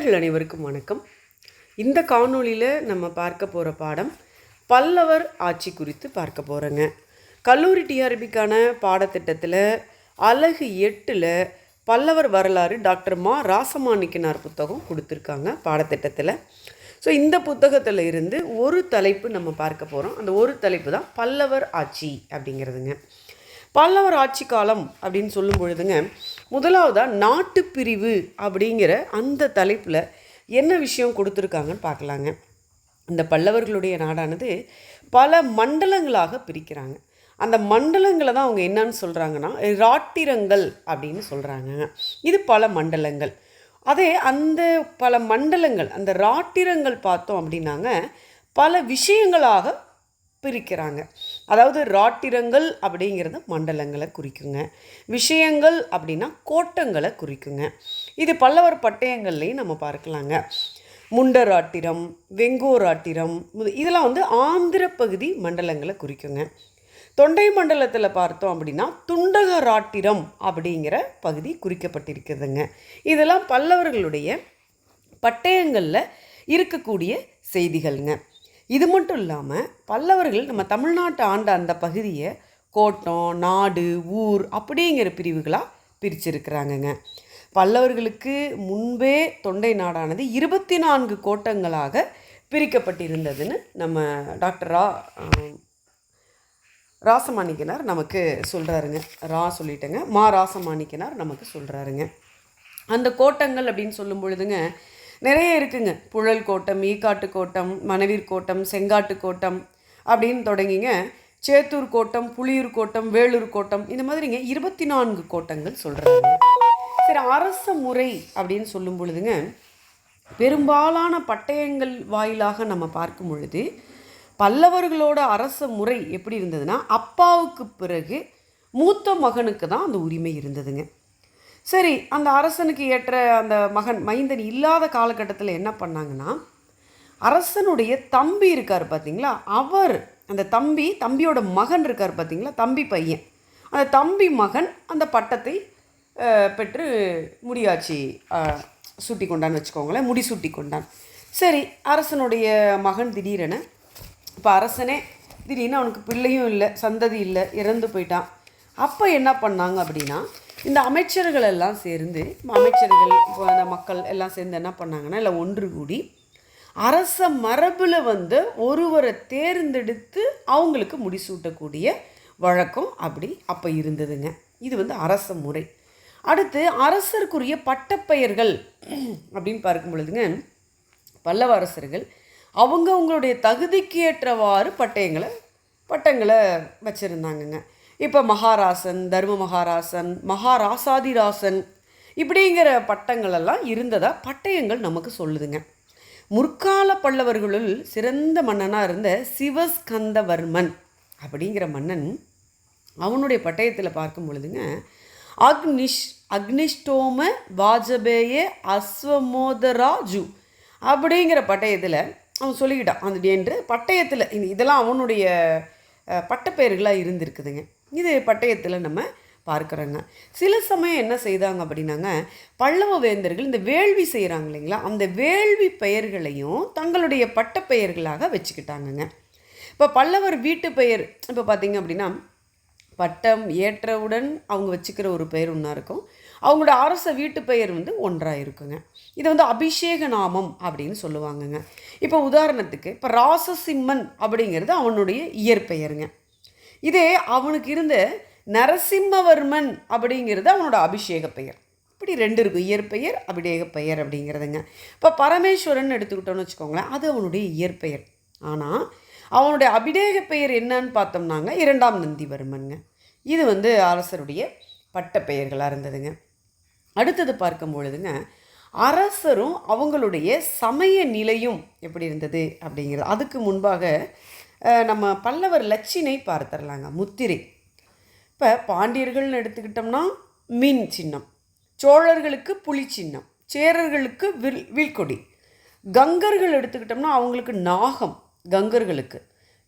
நேயர்கள் அனைவருக்கும் வணக்கம். இந்த காணொளியில் நம்ம பார்க்க போகிற பாடம் பல்லவர் ஆட்சி குறித்து பார்க்க போகிறோங்க கல்லூரி டிஆர்பிக்கான பாடத்திட்டத்தில் அழகு எட்டில் பல்லவர் வரலாறு டாக்டர் மா ராசமாணிக்கனார் புத்தகம் கொடுத்துருக்காங்க பாடத்திட்டத்தில். ஸோ இந்த புத்தகத்தில் இருந்து ஒரு தலைப்பு நம்ம பார்க்க போகிறோம் அந்த ஒரு தலைப்பு தான் பல்லவர் ஆட்சி அப்படிங்கிறதுங்க. பல்லவர் ஆட்சி காலம் அப்படின்னு சொல்லும் பொழுதுங்க முதலாவதாக நாட்டுப்பிரிவு அப்படிங்கிற அந்த தலைப்பில் என்ன விஷயம் கொடுத்துருக்காங்கன்னு பார்க்கலாங்க. இந்த பல்லவர்களுடைய நாடானது பல மண்டலங்களாக பிரிக்கிறாங்க. அந்த மண்டலங்களை தான் அவங்க என்னன்னு சொல்கிறாங்கன்னா ராட்டிரங்கள் அப்படின்னு சொல்கிறாங்க இது பல மண்டலங்கள். அதே அந்த பல மண்டலங்கள் அந்த ராட்டிரங்கள் பார்த்தோம் அப்படின்னாங்க பல விஷயங்களாக பிரிக்கிறாங்க. அதாவது ராட்டிரங்கள் அப்படிங்கிறது மண்டலங்களை குறிக்குங்க. விஷயங்கள் அப்படின்னா கோட்டங்களை குறிக்குங்க. இது பல்லவர் பட்டயங்கள்லையும் நம்ம பார்க்கலாங்க. முண்டராட்டிரம் வெங்கோராட்டிரம் இதெல்லாம் வந்து ஆந்திர பகுதி மண்டலங்களை குறிக்குங்க. தொண்டை மண்டலத்தில் பார்த்தோம் அப்படின்னா துண்டகராட்டிரம் அப்படிங்கிற பகுதி குறிக்கப்பட்டிருக்குதுங்க. இதெல்லாம் பல்லவர்களுடைய பட்டயங்களில் இருக்கக்கூடிய செய்திகள்ங்க. இது மட்டும் இல்லாமல் பல்லவர்கள் நம்ம தமிழ்நாட்டை ஆண்ட அந்த பகுதியை கோட்டம் நாடு ஊர் அப்படிங்கிற பிரிவுகளாக பிரிச்சிருக்கிறாங்கங்க. பல்லவர்களுக்கு முன்பே தொண்டை நாடானது இருபத்தி நான்கு கோட்டங்களாக பிரிக்கப்பட்டிருந்ததுன்னு நம்ம டாக்டர் ரா ராசமாணிக்கனார் நமக்கு சொல்கிறாருங்க ரா சொல்லிட்டேங்க. மா ராசமாணிக்கனார் நமக்கு சொல்கிறாருங்க அந்த கோட்டங்கள் அப்படின்னு சொல்லும் பொழுதுங்க நிறைய இருக்குங்க. புழல் கோட்டம் ஈக்காட்டு கோட்டம் மணவீர் கோட்டம் செங்காட்டு கோட்டம் அப்படின்னு தொடங்கிங்க. சேத்தூர் கோட்டம் புளியூர் கோட்டம் வேலூர் கோட்டம் இந்த மாதிரிங்க இருபத்தி நான்கு கோட்டங்கள் சொல்கிறாங்க சரி அரச முறை அப்படின்னு சொல்லும் பொழுதுங்க பெரும்பாலான பட்டயங்கள் வாயிலாக நம்ம பார்க்கும் பொழுது பல்லவர்களோட அரச முறை எப்படி இருந்ததுன்னா அப்பாவுக்கு பிறகு மூத்த மகனுக்கு தான் அந்த உரிமை இருந்ததுங்க. சரி அந்த அரசனுக்கு ஏற்ற அந்த மகன் மைந்தன் இல்லாத காலகட்டத்தில் என்ன பண்ணாங்கன்னா அரசனுடைய தம்பி இருக்கார் பார்த்தீங்களா அவர் அந்த தம்பி தம்பியோட மகன் இருக்கார் பார்த்தீங்களா தம்பி பையன். அந்த தம்பி மகன் அந்த பட்டத்தை பெற்று முடியாட்சி சுட்டி கொண்டான்னு வச்சுக்கோங்களேன் முடி சுட்டி கொண்டான் சரி அரசனுடைய மகன் திடீரென இப்போ அரசனே திடீர்னு அவனுக்கு பிள்ளையும் இல்லை சந்ததி இல்லை இறந்து போயிட்டான். அப்போ என்ன பண்ணாங்க அப்படின்னா இந்த அமைச்சர்கள் எல்லாம் சேர்ந்து அமைச்சர்கள் இப்போ அந்த மக்கள் எல்லாம் சேர்ந்து என்ன பண்ணாங்கன்னா இல்லை ஒன்று கூடி அரச மரபில் வந்து ஒருவரை தேர்ந்தெடுத்து அவங்களுக்கு முடிசூட்டக்கூடிய வழக்கம் அப்படி அப்போ இருந்ததுங்க. இது வந்து அரச முறை. அடுத்து அரசருக்குரிய பட்டப்பெயர்கள் அப்படின்னு பார்க்கும் பொழுதுங்க பல்லவ அரசர்கள் அவங்கவுங்களுடைய தகுதிக்கு ஏற்றவாறு பட்டயங்களை பட்டங்களை வச்சுருந்தாங்கங்க. இப்போ மகாராசன் தர்ம மகாராசன் மகாராசாதிராசன் இப்படிங்கிற பட்டங்களெல்லாம் இருந்ததாக இருந்ததா பட்டயங்கள் நமக்கு சொல்லுதுங்க. முற்கால பல்லவர்களுள் சிறந்த மன்னனாக இருந்த சிவஸ்கந்தவர்மன் அப்படிங்கிற மன்னன் அவனுடைய பட்டயத்தில் பார்க்கும் பொழுதுங்க அக்னிஷ் அக்னிஷ்டோம வாஜபேய அஸ்வமோதராஜு அப்படிங்கிற பட்டயத்தில் அவன் சொல்லிக்கிட்டான். அந்த என்று பட்டயத்தில் இதெல்லாம் அவனுடைய பட்டப்பெயர்களாக இருந்திருக்குதுங்க. இது பட்டயத்தில் நம்ம பார்க்குறோங்க. சில சமயம் என்ன செய்தாங்க அப்படின்னாங்க பல்லவ வேந்தர்கள் இந்த வேள்வி செய்கிறாங்க இல்லைங்களா? அந்த வேள்வி பெயர்களையும் தங்களுடைய பட்டப்பெயர்களாக வச்சுக்கிட்டாங்கங்க. இப்போ பல்லவர் வீட்டு பெயர் இப்போ பார்த்தீங்க அப்படின்னா பட்டம் ஏற்றவுடன் அவங்க வச்சுக்கிற ஒரு பெயர் ஒன்றா இருக்கும். அவங்களோட அரச வீட்டு பெயர் வந்து ஒன்றாக இருக்குங்க. இதை வந்து அபிஷேக நாமம் அப்படின்னு சொல்லுவாங்கங்க. இப்போ உதாரணத்துக்கு இப்போ ராசசிம்மன் அப்படிங்கிறது அவனுடைய இயற்பெயருங்க. இதே அவனுக்கு இருந்த நரசிம்மவர்மன் அப்படிங்கிறது அவனோட அபிஷேக பெயர். இப்படி ரெண்டு இருக்கும் இயற்பெயர் அபிஷேக பெயர் அப்படிங்கிறதுங்க. இப்போ பரமேஸ்வரன் எடுத்துக்கிட்டோன்னு வச்சுக்கோங்களேன் அது அவனுடைய இயற்பெயர் ஆனால் அவனுடைய அபிடேக பெயர் என்னன்னு பார்த்தோம்னாங்க இரண்டாம் நந்திவர்மனுங்க. இது வந்து அரசருடைய பட்ட பெயர்களாக இருந்ததுங்க. அடுத்தது பார்க்கும் பொழுதுங்க அரசரும் அவங்களுடைய சமய நிலையும் எப்படி இருந்தது அப்படிங்கிறது. அதுக்கு முன்பாக நம்ம பல்லவர் லட்சினை பார்த்துடலாங்க முத்திரை. இப்போ பாண்டியர்கள்னு எடுத்துக்கிட்டோம்னா மீன் சின்னம். சோழர்களுக்கு புலி சின்னம். சேரர்களுக்கு வில் வில்கொடி கங்கர்கள் எடுத்துக்கிட்டோம்னா அவங்களுக்கு நாகம் கங்கர்களுக்கு.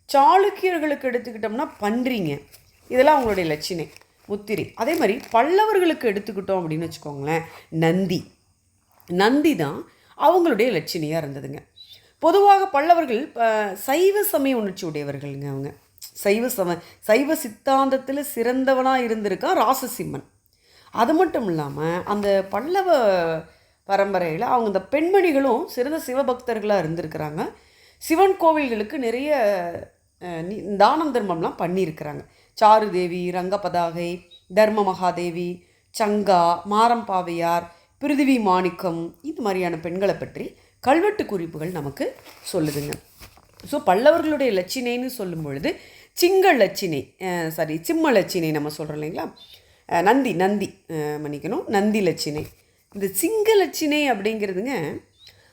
சாளுக்கியர்களுக்கு எடுத்துக்கிட்டோம்னா பன்றிங்க. இதெல்லாம் அவங்களுடைய லட்சினை. முத்திரை. அதே மாதிரி பல்லவர்களுக்கு எடுத்துக்கிட்டோம் அப்படின்னு வச்சுக்கோங்களேன் நந்தி. நந்தி தான் அவங்களுடைய லட்சணியாக இருந்ததுங்க. பொதுவாக பல்லவர்கள் சைவ சமய உணர்ச்சி உடையவர்கள்ங்க அவங்க. சைவ சம சைவ சித்தாந்தத்தில் சிறந்தவனாக இருந்திருக்கான் ராசசிம்மன். அது மட்டும் இல்லாமல் அந்த பல்லவ பரம்பரையில் அவங்க இந்த பெண்மணிகளும் சிறந்த சிவபக்தர்களாக இருந்திருக்கிறாங்க. சிவன் கோவில்களுக்கு நிறைய தானம் தர்மம்லாம் பண்ணியிருக்கிறாங்க. சாரு தேவி ரங்கபதாகை தர்ம மகாதேவி சங்கா மாரம்பாவையார் பிருதிவி மாணிக்கம் இந்த மாதிரியான பெண்களை பற்றி கல்வெட்டு குறிப்புகள் நமக்கு சொல்லுதுங்க. ஸோ பல்லவர்களுடைய லட்சினைன்னு சொல்லும் பொழுது சிங்க லட்சினை சாரி சிம்ம லட்சினை நம்ம சொல்கிறோம் இல்லைங்களா? நந்தி நந்தி மன்னிக்கணும் நந்தி லட்சினை. இந்த சிங்க லட்சினை அப்படிங்கிறதுங்க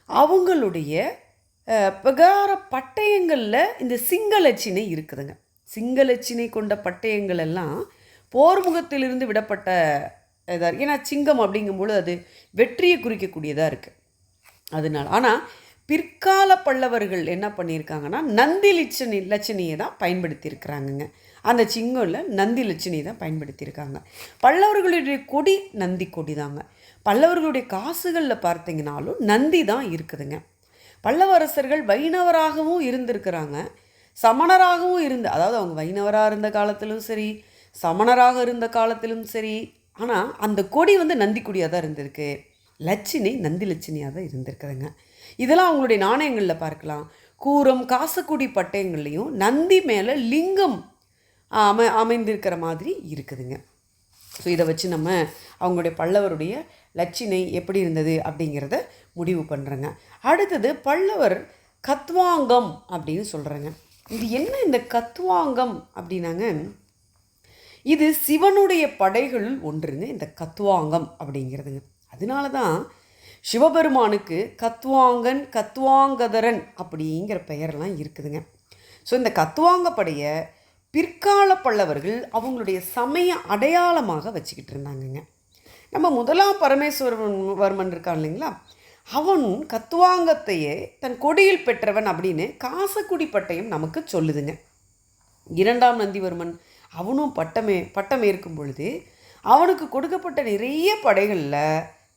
அவங்களுடைய பிரகார பட்டயங்களில் இந்த சிங்க லட்சினை இருக்குதுங்க. சிங்க லட்சினை கொண்ட பட்டயங்கள் எல்லாம் போர்முகத்திலிருந்து விடப்பட்ட இதாக இருக்குது ஏன்னா சிங்கம் அப்படிங்கும்பொழுது அது வெற்றியை குறிக்கக்கூடியதாக இருக்குது அதனால. ஆனால் பிற்கால பல்லவர்கள் என்ன பண்ணியிருக்காங்கன்னா நந்தி லட்சணி லட்சணியை தான் பயன்படுத்தியிருக்கிறாங்கங்க. அந்த சிங்கம்ல நந்தி லட்சணியை தான் பயன்படுத்தியிருக்காங்க. பல்லவர்களுடைய கொடி நந்தி கொடி தாங்க. பல்லவர்களுடைய காசுகளில் பார்த்தீங்கனாலும் நந்தி தான் இருக்குதுங்க. பல்லவ அரசர்கள் வைணவராகவும் இருந்திருக்கிறாங்க. சமணராகவும் இருந்து அதாவது அவங்க வைணவராக இருந்த காலத்திலும் சரி சமணராக இருந்த காலத்திலும் சரி ஆனால் அந்த கொடி வந்து நந்தி கொடியாக தான் இருந்திருக்கு. லட்சினி நந்தி லட்சினியாக தான் இருந்திருக்குதுங்க. இதெல்லாம் அவங்களுடைய நாணயங்களில் பார்க்கலாம். கூரம் காசக்குடி பட்டயங்கள்லேயும் நந்தி மேலே லிங்கம் அமை அமைந்திருக்கிற மாதிரி இருக்குதுங்க. ஸோ இதை வச்சு நம்ம அவங்களுடைய பல்லவருடைய லட்சினை எப்படி இருந்தது அப்படிங்கிறத முடிவு பண்ணுறேங்க அடுத்தது பல்லவர் கத்வாங்கம் அப்படின்னு சொல்கிறேங்க இது என்ன இந்த கத்வாங்கம் அப்படின்னாங்க? இது சிவனுடைய படைகளுள் ஒன்றுங்க இந்த கத்வாங்கம் அப்படிங்கிறதுங்க. அதனால தான் சிவபெருமானுக்கு கத்வாங்கன் கத்வாங்கதரன் அப்படிங்கிற பெயரெல்லாம் இருக்குதுங்க. ஸோ இந்த கத்வாங்க படையை பிற்கால பல்லவர்கள் அவங்களுடைய சமய அடையாளமாக வச்சுக்கிட்டு இருந்தாங்கங்க. நம்ம முதலாம் பரமேஸ்வரன் வர்மன் இருக்கான் இல்லைங்களா? அவன் கத்துவாங்கத்தையே தன் கொடியில் பெற்றவன் அப்படின்னு காசக்குடி பட்டயம் நமக்கு சொல்லுதுங்க. இரண்டாம் நந்திவர்மன் அவனும் பட்டமே பட்டம் ஏற்கும் பொழுது அவனுக்கு கொடுக்கப்பட்ட நிறைய படைகளில்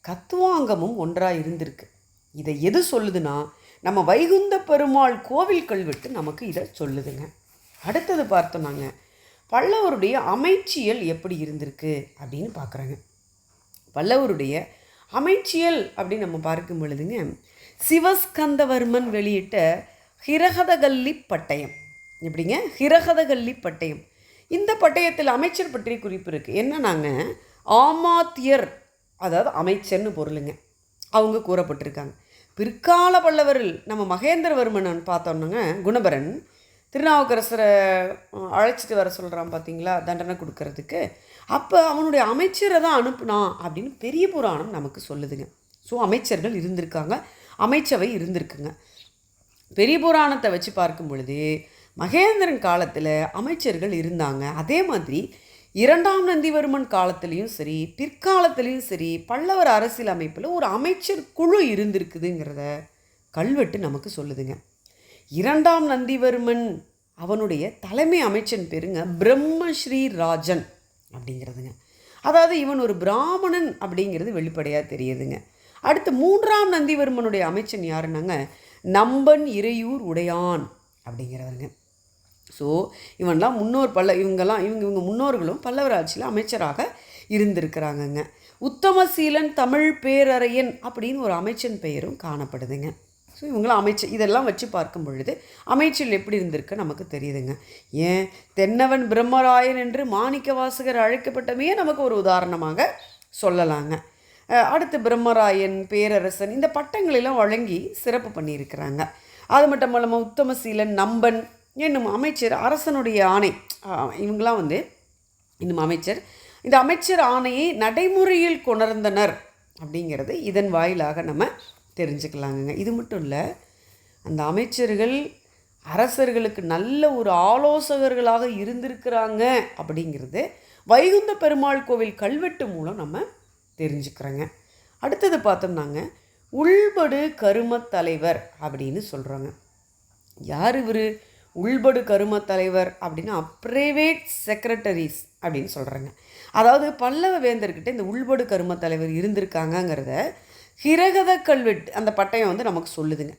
கத்துவாங்கமும் ஒன்றாக இருந்திருக்கு. இதை எது சொல்லுதுன்னா நம்ம வைகுந்த பெருமாள் கோவில் கல்வெட்டு நமக்கு இதை சொல்லுதுங்க. அடுத்தது பார்த்தோம்னாங்க பல்லவருடைய அமைச்சியல் எப்படி இருந்திருக்கு அப்படின்னு பார்க்குறாங்க. பல்லவருடைய அமைச்சியல் அப்படின்னு நம்ம பார்க்கும் பொழுதுங்க சிவஸ்கந்தவர்மன் வெளியிட்ட ஹிரகதகல்லி பட்டயம். எப்படிங்க? ஹிரகதகல்லி பட்டயம். இந்த பட்டயத்தில் அமைச்சர் பற்றிய குறிப்பு இருக்குது என்னன்னாங்க? ஆமாத்தியர் அதாவது அமைச்சர்னு பொருளுங்க. அவங்க கூறப்பட்டிருக்காங்க. பிற்கால பல்லவரில் நம்ம மகேந்திரவர்மன் பார்த்தோம்னாங்க குணபரன் திருநாவுக்கரசரை அழைச்சிட்டு வர சொல்கிறான் பார்த்தீங்களா தண்டனை கொடுக்கறதுக்கு. அப்போ அவனுடைய அமைச்சரை தான் அனுப்புனான் அப்படின்னு பெரிய புராணம் நமக்கு சொல்லுதுங்க. ஸோ அமைச்சர்கள் இருந்திருக்காங்க அமைச்சவை இருந்திருக்குங்க. பெரிய புராணத்தை வச்சு பார்க்கும் பொழுது மகேந்திரன் காலத்தில் அமைச்சர்கள் இருந்தாங்க. அதே மாதிரி இரண்டாம் நந்திவர்மன் காலத்துலேயும் சரி பிற்காலத்துலேயும் சரி பல்லவர் அரசியல் அமைப்பில் ஒரு அமைச்சர் குழு இருந்திருக்குதுங்கிறத கல்வெட்டு நமக்கு சொல்லுதுங்க. இரண்டாம் நந்திவர்மன் அவனுடைய தலைமை அமைச்சன் பேருங்க பிரம்மஸ்ரீ ராஜன் அப்படிங்கிறதுங்க. அதாவது இவன் ஒரு பிராமணன் அப்படிங்கிறது வெளிப்படையாக தெரியுதுங்க. அடுத்து மூன்றாம் நந்திவர்மனுடைய அமைச்சன் யாருன்னாங்க? நம்பன் இறையூர் உடையான் அப்படிங்கிறவருங்க. ஸோ இவன்லாம் முன்னோர் பல்ல இவங்கெல்லாம் இவங்க இவங்க முன்னோர்களும் பல்லவர் ஆட்சியில் அமைச்சராக இருந்திருக்கிறாங்கங்க. உத்தமசீலன் தமிழ் பேரறையன் அப்படின்னு ஒரு அமைச்சன் பெயரும் காணப்படுதுங்க. ஸோ இவங்களாம் அமைச்சர் இதெல்லாம் வச்சு பார்க்கும் பொழுது அமைச்சர் எப்படி இருந்திருக்கு நமக்கு தெரியுதுங்க. ஏன்? தென்னவன் பிரம்மராயன் என்று மாணிக்க வாசகர் அழைக்கப்பட்டமே நமக்கு ஒரு உதாரணமாக சொல்லலாங்க. அடுத்து பிரம்மராயன் பேரரசன் இந்த பட்டங்களெல்லாம் வழங்கி சிறப்பு பண்ணியிருக்கிறாங்க. அது மட்டும் இல்லாமல் உத்தமசீலன் நம்பன் என்னும் அமைச்சர் அரசனுடைய ஆணை. இவங்களாம் வந்து இன்னும் அமைச்சர். இந்த அமைச்சர் ஆணையை நடைமுறையில் கொணர்ந்தனர் அப்படிங்கிறது இதன் வாயிலாக நம்ம தெரிஞ்சுக்கலாங்கங்க. இது மட்டும் இல்லை அந்த அமைச்சர்கள் அரசர்களுக்கு நல்ல ஒரு ஆலோசகர்களாக இருந்திருக்கிறாங்க அப்படிங்கிறது வைகுந்த பெருமாள் கோவில் கல்வெட்டு மூலம் நம்ம தெரிஞ்சுக்கிறோங்க. அடுத்தது பார்த்தோம்னாங்க உள்படு கரும தலைவர் அப்படின்னு சொல்கிறாங்க யார் இவர்? உள்படு கரும தலைவர் அப்படின்னா ப்ரைவேட் செக்ரட்டரிஸ் அப்படின்னு சொல்கிறாங்க அதாவது பல்லவ வேந்தர்கிட்ட இந்த உள்படு கரும தலைவர் இருந்திருக்காங்கங்கிறத ஹிரகத கல்வெட்டு அந்த பட்டயம் வந்து நமக்கு சொல்லுதுங்க.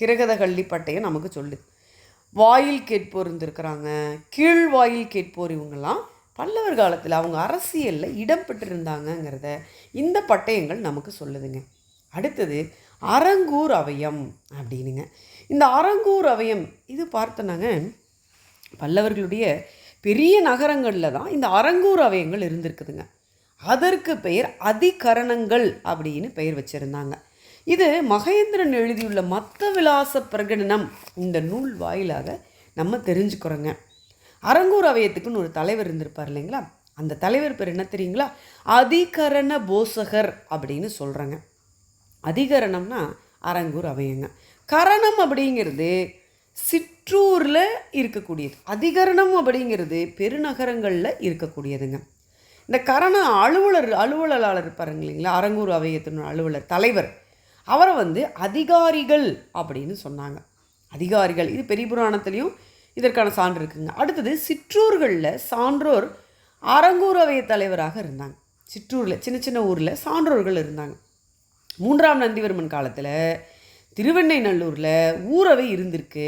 ஹிரகத கல்வி பட்டயம் நமக்கு சொல்லுது. வாயில் கேட்போர் இருந்திருக்கிறாங்க. கீழ் வாயில் கேட்போர் இவங்கெல்லாம் பல்லவர் காலத்தில் அவங்க அரசியலில் இடம் பெற்றிருந்தாங்கங்கிறத இந்த பட்டயங்கள் நமக்கு சொல்லுதுங்க. அடுத்தது அரங்கூர் அவயம் அப்படின்னுங்க. இந்த அரங்கூர் அவயம் இது பார்த்தோன்னாங்க பல்லவர்களுடைய பெரிய நகரங்களில் தான் இந்த அரங்கூர் அவயங்கள் இருந்திருக்குதுங்க. அதற்கு பெயர் அதிகரணங்கள் அப்படின்னு பெயர் வச்சுருந்தாங்க. இது மகேந்திரன் எழுதியுள்ள மத்த விலாச பிரகடனம் இந்த நூல் வாயிலாக நம்ம தெரிஞ்சுக்கிறோங்க. அரங்கூர் அவயத்துக்குன்னு ஒரு தலைவர் இருந்திருப்பார் இல்லைங்களா? அந்த தலைவர் பேர் என்ன தெரியுங்களா? அதிகரண போசகர் அப்படின்னு சொல்கிறாங்க அதிகரணம்னா அரங்கூர் அவையங்க. கரணம் அப்படிங்கிறது சிற்றூரில் இருக்கக்கூடியது. அதிகரணம் அப்படிங்கிறது பெருநகரங்களில் இருக்கக்கூடியதுங்க. இந்த கரண அலுவலர் அலுவலாளர் இருப்பாருங்க இல்லைங்களா அரங்கூர் அவையத்தின் அலுவலர் தலைவர். அவரை வந்து அதிகாரிகள் அப்படின்னு சொன்னாங்க. அதிகாரிகள் இது பெரிய புராணத்துலேயும் இதற்கான சான்று இருக்குங்க. அடுத்தது சிற்றூர்களில் சான்றோர் அரங்கூர் அவைய தலைவராக இருந்தாங்க. சிற்றூரில் சின்ன சின்ன ஊரில் சான்றோர்கள் இருந்தாங்க. மூன்றாம் நந்திவர்மன் காலத்தில் திருவெண்ணைநல்லூரில் ஊரவை இருந்திருக்கு.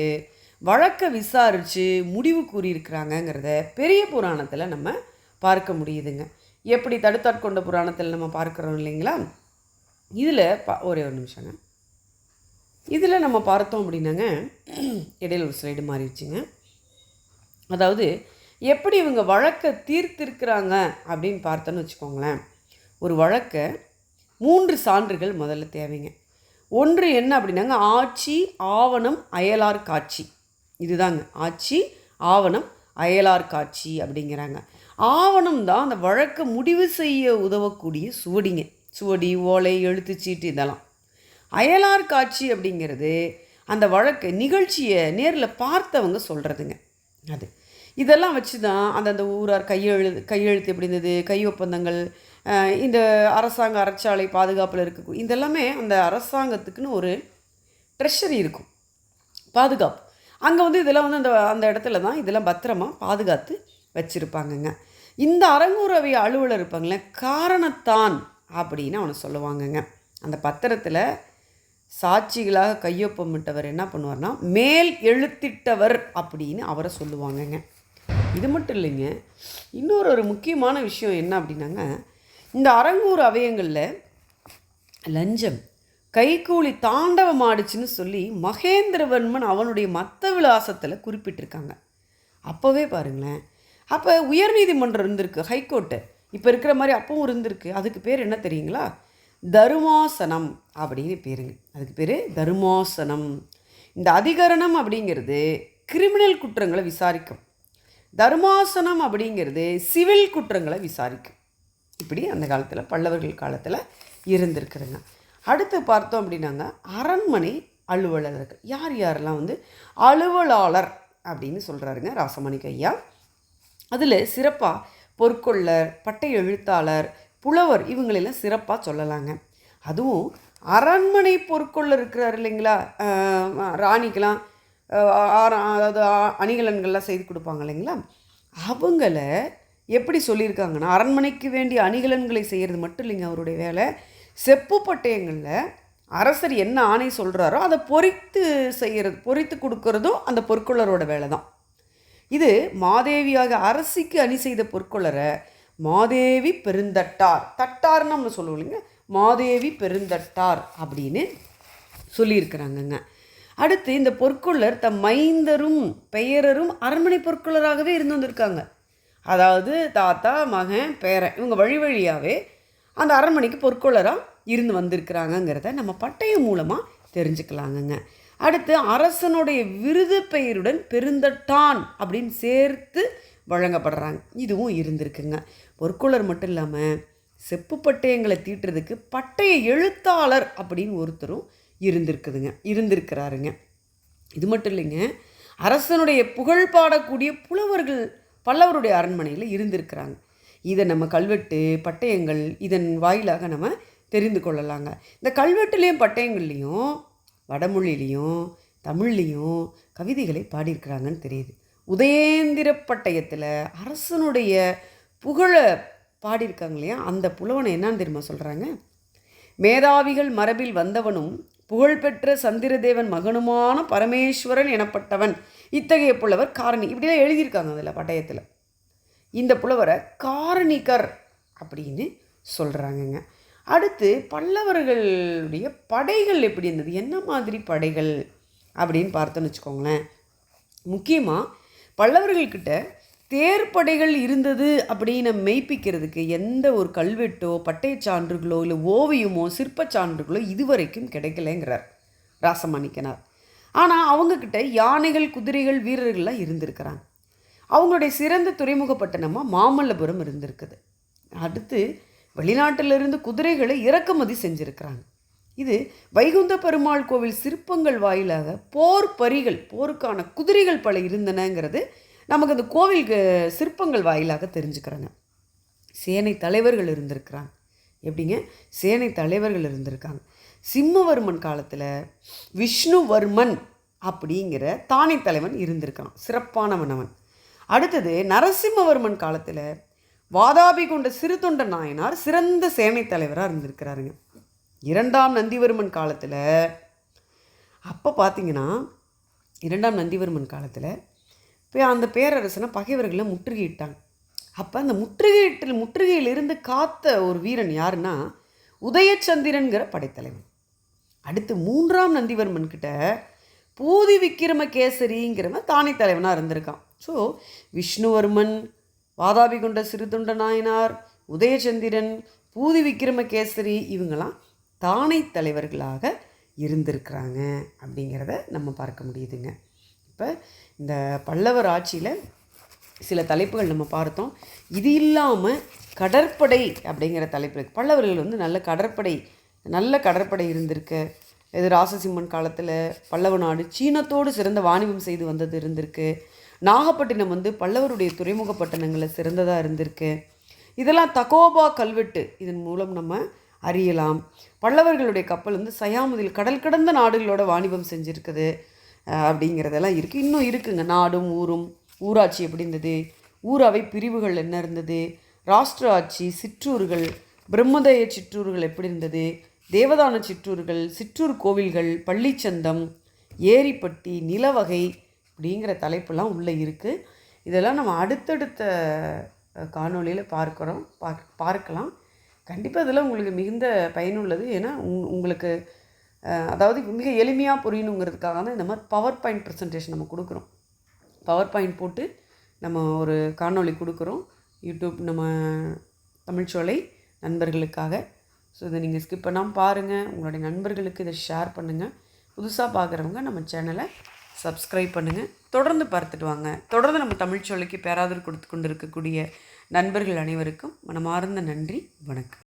வழக்கை விசாரித்து முடிவு கூறியிருக்கிறாங்கங்கிறத பெரிய புராணத்தில் நம்ம பார்க்க முடியுதுங்க. எப்படி தடுத்தாட்கொண்ட புராணத்தில் நம்ம பார்க்குறோம் இல்லைங்களா? இதில் பா ஒரே ஒரு நிமிஷங்க. இதில் நம்ம பார்த்தோம் அப்படின்னாங்க இடையில ஒரு ஸ்லைடு மாறிடுச்சுங்க அதாவது எப்படி இவங்க வழக்கை தீர்த்திருக்கிறாங்க அப்படின்னு பார்த்தோன்னு வச்சுக்கோங்களேன். ஒரு வழக்கை மூன்று சான்றுகள் முதல்ல தேவைங்க. ஒன்று என்ன அப்படின்னாங்க ஆட்சி ஆவணம் அயலார் காட்சி. இதுதாங்க. ஆட்சி ஆவணம் அயலார் காட்சி அப்படிங்கிறாங்க. ஆவணம் தான் அந்த வழக்கை முடிவு செய்ய உதவக்கூடிய சுவடிங்க. சுவடி ஓலை எழுத்துச்சீட்டு இதெல்லாம். அயலார் காட்சி அப்படிங்கிறது அந்த வழக்கு நிகழ்ச்சியை நேரில் பார்த்தவங்க சொல்கிறதுங்க அது. இதெல்லாம் வச்சு தான் அந்தந்த ஊரார் கையெழு கையெழுத்து எப்படி இருந்தது கை ஒப்பந்தங்கள் இந்த அரசாங்க அறச்சாலை பாதுகாப்பில் இருக்க இதெல்லாமே அந்த அரசாங்கத்துக்குன்னு ஒரு ட்ரெஷரி இருக்கும். பாதுகாப்பு. அங்கே வந்து இதெல்லாம் வந்து அந்த அந்த இடத்துல தான் இதெல்லாம் பத்திரமா பாதுகாத்து வச்சுருப்பாங்கங்க. இந்த அரங்கூரவை அலுவலர் இருப்பாங்களே காரணத்தான் அப்படின்னு அவனை சொல்லுவாங்கங்க. அந்த பத்திரத்தில் சாட்சிகளாக கையொப்பமிட்டவர் என்ன பண்ணுவார்னா மேல் எழுத்திட்டவர் அப்படின்னு அவரை சொல்லுவாங்கங்க. இது மட்டும் இல்லைங்க இன்னொரு ஒரு முக்கியமான விஷயம் என்ன அப்படின்னாங்க இந்த அரங்கூர் அவயங்களில் லஞ்சம். கைக்கூலி தாண்டவம் ஆடுச்சுன்னு சொல்லி மகேந்திரவர்மன் அவனுடைய மத்த விலாசத்தில் குறிப்பிட்டிருக்காங்க. அப்போவே பாருங்களேன். அப்போ உயர்நீதிமன்றம் இருந்திருக்கு ஹைகோர்ட்டு. இப்போ இருக்கிற மாதிரி அப்பவும் இருந்திருக்கு. அதுக்கு பேர் என்ன தெரியுங்களா? தருமாசனம் அப்படின்னு பேருங்க. அதுக்கு பேர் தருமாசனம். இந்த அதிகரணம் அப்படிங்கிறது கிரிமினல் குற்றங்களை விசாரிக்கும். தர்மாசனம் அப்படிங்கிறது சிவில் குற்றங்களை விசாரிக்கும். இப்படி அந்த காலத்தில் பல்லவர்கள் காலத்தில் இருந்திருக்குதுங்க அடுத்து பார்த்தோம் அப்படின்னாங்க அரண்மனை அலுவலர்கள். யார் யாரெல்லாம் வந்து அலுவலாளர் அப்படின்னு சொல்கிறாருங்க ராசமணிக்கு ஐயா. அதில் சிறப்பாக பொற்கொள்ளர் பட்டை எழுத்தாளர் புலவர் இவங்களெல்லாம் சிறப்பாக சொல்லலாங்க. அதுவும் அரண்மனை பொற்கொள்ளர் இருக்கிறார் இல்லைங்களா? ராணிக்கெலாம் அதாவது அணிகலன்கள்லாம் செய்து கொடுப்பாங்க இல்லைங்களா? அவங்கள எப்படி சொல்லியிருக்காங்கன்னா அரண்மனைக்கு வேண்டிய அணிகலன்களை செய்கிறது மட்டும் இல்லைங்க அவருடைய வேலை. செப்பு பட்டயங்களில் அரசர் என்ன ஆணை சொல்கிறாரோ அதை பொறித்து செய்கிறது பொறித்து கொடுக்கறதும் அந்த பொற்கொள்ளரோட வேலை தான். இது மாதேவியாக அரசிக்கு அணி செய்த பொற்கொள்ளரை மாதேவி பெருந்தட்டார். தட்டார்னு நம்ம சொல்லுவோம் இல்லைங்க மாதேவி பெருந்தட்டார் அப்படின்னு சொல்லியிருக்கிறாங்கங்க. அடுத்து இந்த பொற்கொள்ளர் தம் மைந்தரும் பெயரரும் அரண்மனை பொற்கொள்ளராகவே இருந்து வந்திருக்காங்க. அதாவது தாத்தா மகன் பேரன் இவங்க வழி வழியாகவே அந்த அரண்மனைக்கு பொற்கொள்ளராக இருந்து வந்திருக்கிறாங்கங்கிறத நம்ம பட்டயம் மூலமாக தெரிஞ்சுக்கலாங்கங்க. அடுத்து அரசனுடைய விருது பெயருடன் பெருந்தட்டான் அப்படின்னு சேர்த்து வழங்கப்படுறாங்க. இதுவும் இருந்திருக்குங்க. பொற்கொள்ளர் மட்டும் இல்லாமல் செப்பு பட்டயங்களை தீட்டுறதுக்கு பட்டய எழுத்தாளர் அப்படின்னு ஒருத்தரும் இருந்திருக்குதுங்க. இருந்திருக்கிறாருங்க. இது மட்டும் இல்லைங்க. அரசனுடைய புகழ் பாடக்கூடிய புலவர்கள் பல்லவருடைய அரண்மனையில் இருந்திருக்கிறாங்க. இதை நம்ம கல்வெட்டு பட்டயங்கள் இதன் வாயிலாக நம்ம தெரிந்து கொள்ளலாங்க. இந்த கல்வெட்டுலேயும் பட்டயங்கள்லேயும் வடமொழிலையும் தமிழ்லேயும் கவிதைகளை பாடியிருக்கிறாங்கன்னு தெரியுது. உதயேந்திர பட்டயத்தில் அரசனுடைய புகழை பாடியிருக்காங்க இல்லையா? அந்த புலவனை என்னன்னு தெரியுமா சொல்கிறாங்க மேதாவிகள் மரபில் வந்தவனும் புகழ்பெற்ற சந்திரதேவன் மகனுமான பரமேஸ்வரன் எனப்பட்டவன். இத்தகைய புலவர் காரணி. இப்படிலாம் எழுதியிருக்காங்க அதில் பட்டயத்தில். இந்த புலவரை காரணிகர் அப்படின்னு சொல்கிறாங்கங்க அடுத்து பல்லவர்களுடைய படைகள் எப்படி இருந்தது? என்ன மாதிரி படைகள் அப்படின்னு பார்த்தோன்னு வச்சுக்கோங்களேன். முக்கியமாக பல்லவர்கள்கிட்ட தேர்ப்படைகள் இருந்தது அப்படின்னு மெய்ப்பிக்கிறதுக்கு எந்த ஒரு கல்வெட்டோ பட்டயச் சான்றுகளோ இல்லை ஓவியமோ சிற்பச் சான்றுகளோ இதுவரைக்கும் கிடைக்கலங்கிறார் ராசமாணிக்கனார். ஆனால் அவங்கக்கிட்ட யானைகள் குதிரைகள் வீரர்கள்லாம் இருந்திருக்கிறாங்க. அவங்களுடைய சிறந்த துறைமுகப்பட்டணமாக மாமல்லபுரம் இருந்திருக்குது. அடுத்து வெளிநாட்டிலிருந்து குதிரைகளை இறக்குமதி செஞ்சுருக்கிறாங்க. இது வைகுந்த பெருமாள் கோவில் சிற்பங்கள் வாயிலாக போர் பரிகள் போருக்கான குதிரைகள் பல இருந்தனங்கிறது நமக்கு அந்த கோவிலுக்கு சிற்பங்கள் வாயிலாக தெரிஞ்சுக்கிறாங்க. சேனை தலைவர்கள் இருந்திருக்கிறாங்க. எப்படிங்க? சேனை தலைவர்கள் இருந்திருக்காங்க. சிம்மவர்மன் காலத்தில் விஷ்ணுவர்மன் அப்படிங்கிற தானை தலைவன் இருந்திருக்கான். சிறப்பானவன் அவன். அடுத்தது நரசிம்மவர்மன் காலத்தில் வாதாபி கொண்ட சிறு தொண்ட நாயனார் சிறந்த சேனை தலைவராக இருந்திருக்கிறாருங்க. இரண்டாம் நந்திவர்மன் காலத்தில் அப்போ பார்த்தீங்கன்னா இரண்டாம் நந்திவர்மன் காலத்தில் இப்போ அந்த பேரரசனை பகைவர்களை முற்றுகையிட்டாங்க அப்போ அந்த முற்றுகையிட்டில் முற்றுகையிலிருந்து காத்த ஒரு வீரன் யாருன்னா உதயச்சந்திரன்கிற படைத்தலைவன். அடுத்து மூன்றாம் நந்திவர்மன் கிட்ட பூதி விக்கிரமகேசரிங்கிறவன் தானே தலைவனாக இருந்திருக்கான். ஸோ விஷ்ணுவர்மன் வாதாபி கொண்ட சிறுதுண்ட நாயனார் உதயச்சந்திரன் பூதி விக்கிரமகேசரி இவங்கெல்லாம் தானை தலைவர்களாக இருந்திருக்கிறாங்க அப்படிங்கிறத நம்ம பார்க்க முடியுதுங்க. இப்போ இந்த பல்லவர் ஆட்சியில் சில தலைப்புகள் நம்ம பார்த்தோம். இது இல்லாமல் கடற்படை அப்படிங்கிற தலைப்பு இருக்குது பல்லவர்கள் வந்து நல்ல கடற்படை நல்ல கடற்படை இருந்திருக்கு. இது ராசசிம்மன் காலத்தில் பல்லவ நாடு சீனத்தோடு சிறந்த வாணிபம் செய்து வந்தது இருந்திருக்கு. நாகப்பட்டினம் வந்து பல்லவருடைய துறைமுக பட்டணங்களில் சிறந்ததாக இருந்திருக்கு. இதெல்லாம் தகோபா கல்வெட்டு இதன் மூலம் நம்ம அறியலாம். பல்லவர்களுடைய கப்பல் வந்து சயாமுதில் கடல் கடந்த நாடுகளோட வாணிபம் செஞ்சுருக்குது. அப்படிங்கிறதெல்லாம் இருக்குது இன்னும் இருக்குங்க. நாடும் ஊரும். ஊராட்சி எப்படி இருந்தது? ஊராவை பிரிவுகள் என்ன இருந்தது? ராஷ்டிர ஆட்சி சிற்றூர்கள் பிரம்மதேய சிற்றூர்கள் எப்படி இருந்தது? தேவதான சிற்றூர்கள் சிற்றூர் கோவில்கள் பள்ளிச்சந்தம் ஏரிப்பட்டி நிலவகை அப்படிங்கிற தலைப்பெல்லாம் உள்ளே இருக்குது இதெல்லாம் நம்ம அடுத்தடுத்த காணொளியில் பார்க்குறோம். பார்க் பார்க்கலாம். கண்டிப்பாக இதெல்லாம் உங்களுக்கு மிகுந்த பயனுள்ளது. ஏன்னா உங் உங்களுக்கு அதாவது மிக எளிமையாக புரியணுங்கிறதுக்காக தான் இந்த மாதிரி பவர் பாயிண்ட் ப்ரெசன்டேஷன் நம்ம கொடுக்குறோம். பவர் பாயிண்ட் போட்டு நம்ம ஒரு காணொளி கொடுக்குறோம். யூடியூப் நம்ம தமிழ்ச்சோலை நண்பர்களுக்காக. ஸோ இதை நீங்கள் ஸ்கிப் பண்ணாமல் பாருங்கள் உங்களுடைய நண்பர்களுக்கு இதை ஷேர் பண்ணுங்கள் புதுசாக பார்க்குறவங்க நம்ம சேனலை சப்ஸ்கிரைப் பண்ணுங்கள் தொடர்ந்து பார்த்துட்டு வாங்க. தொடர்ந்து நம்ம தமிழ்ச்சோலைக்கு பேராதரவு கொடுத்து கொண்டு இருக்கக்கூடிய நண்பர்கள் அனைவருக்கும் மனமார்ந்த நன்றி. வணக்கம்.